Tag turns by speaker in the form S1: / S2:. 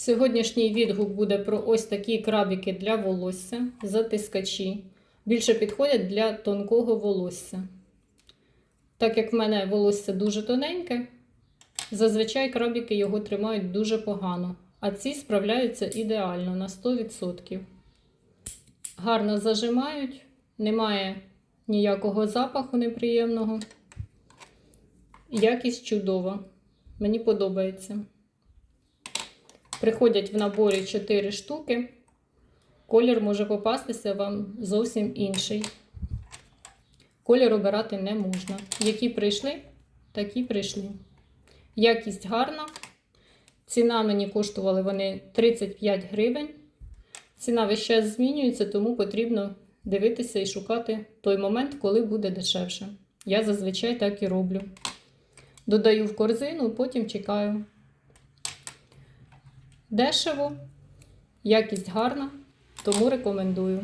S1: Сьогоднішній відгук буде про ось такі крабики для волосся, затискачі. Більше підходять для тонкого волосся. Так як в мене волосся дуже тоненьке, зазвичай крабики його тримають дуже погано, а ці справляються ідеально на 100%. Гарно зажимають, немає ніякого запаху неприємного. Якість чудова. Мені подобається. Приходять в наборі 4 штуки. Колір може попастися вам зовсім інший. Колір обирати не можна. Які прийшли, такі прийшли. Якість гарна. Ціна мені коштували вони 35 гривень. Ціна весь час змінюється, тому потрібно дивитися і шукати той момент, коли буде дешевше. Я зазвичай так і роблю. Додаю в корзину, потім чекаю. Дешево, якість гарна, тому рекомендую.